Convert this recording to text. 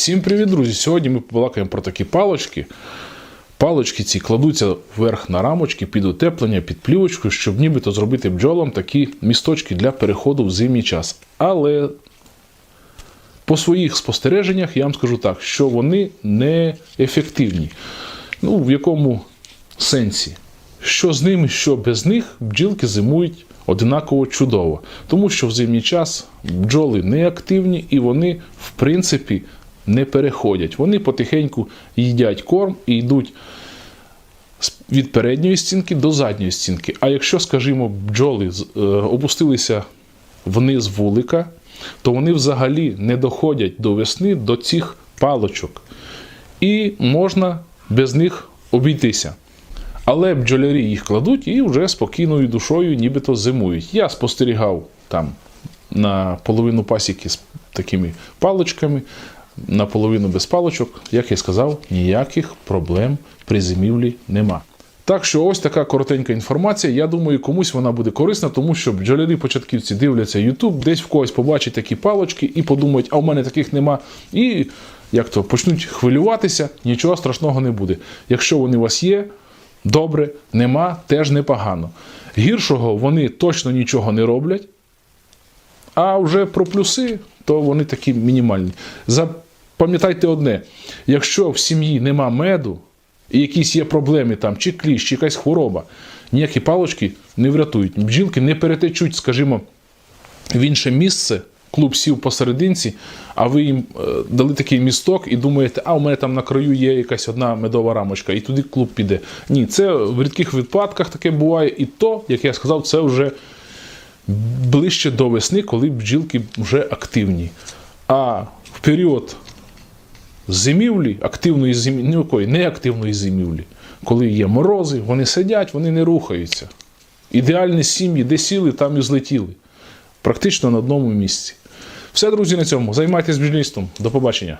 Всім привіт, друзі! Сьогодні ми побалакаємо про такі палочки. Палочки ці кладуться вверх на рамочки під утеплення, під плівочку, щоб нібито зробити бджолам такі місточки для переходу в зимній час. Але по своїх спостереженнях я вам скажу так, що вони не ефективні. Ну, в якому сенсі? Що з ними, що без них, бджілки зимують одинаково чудово. Тому що в зимній час бджоли не активні і вони, в принципі, не переходять. Вони потихеньку їдять корм і йдуть від передньої стінки до задньої стінки. А якщо, скажімо, бджоли е, опустилися вниз вулика, то вони взагалі не доходять до весни до цих палочок. І можна без них обійтися. Але бджолярі їх кладуть і вже спокійною душою нібито зимують. Я спостерігав там на половину пасіки з такими паличками, наполовину без паличок. Як я сказав, ніяких проблем при зимівлі нема. Так що ось така коротенька інформація. Я думаю, комусь вона буде корисна, тому що бджолярі-початківці дивляться YouTube, десь в когось побачать такі палочки і подумають, а у мене таких нема. І як то почнуть хвилюватися, нічого страшного не буде. Якщо вони у вас є, добре, нема, теж непогано. Гіршого вони точно нічого не роблять. А вже про плюси, то вони такі мінімальні. Запам'ятайте одне: якщо в сім'ї нема меду, і якісь є проблеми, там, чи кліщ, чи якась хвороба, ніякі палочки не врятують. Бджілки не перетечуть, скажімо, в інше місце, клуб сів посерединці, а ви їм е, дали такий місток і думаєте, а у мене там на краю є якась одна медова рамочка, і туди клуб піде. Ні, це в рідких випадках таке буває, і то, як я сказав, це вже ближче до весни, коли бджілки вже активні. А в період зимівлі, активної зимівлі, ну неактивної зимівлі, коли є морози, вони сидять, вони не рухаються. Ідеальні сім'ї, де сіли, там і злетіли. Практично на одному місці. Все, друзі, на цьому. Займайтесь бджільництвом. До побачення.